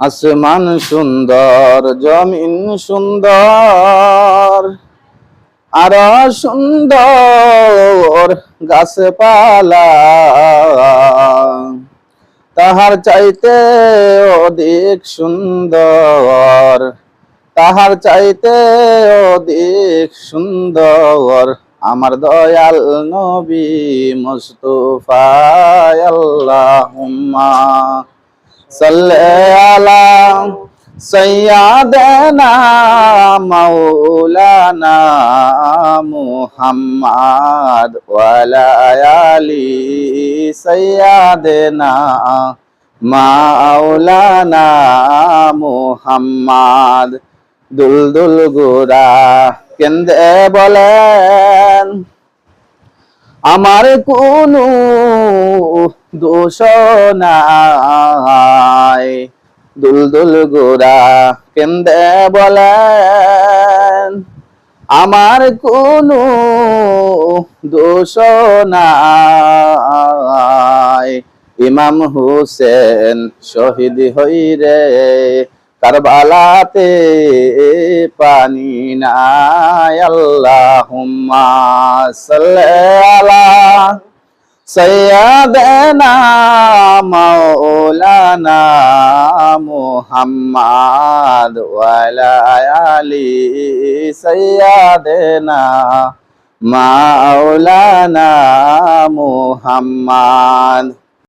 আসমান সুন্দর, জমিন সুন্দর, আর সুন্দর গাছপালা। তাহার চাইতে অধিক সুন্দর, তাহার চাইতে অধিক সুন্দর আমার দয়াল নবী মুস্তফা আল্লাহুম্মা। সাইয়্যিদিনা মাওলানা মুহাম্মদ ওয়া আলা আলি সাইয়্যিদিনা মাওলানা মুহাম্মদ। দুলদুল গোরা কেন্দে বলেন, আমার কোনো দোষ নাই দুলদুল গোরা কেন্দে বলেন, আমার কোনো দোষ নাই ইমাম হুসেন শহীদ হইরে কারবালাতে পানি নাই। সাল্লি আলা সাইয়্যিদিনা মৌলানা মুহাম্মদ ওয়া আলা আলি সাইয়্যিদিনা মাওলানা মুহাম্মদ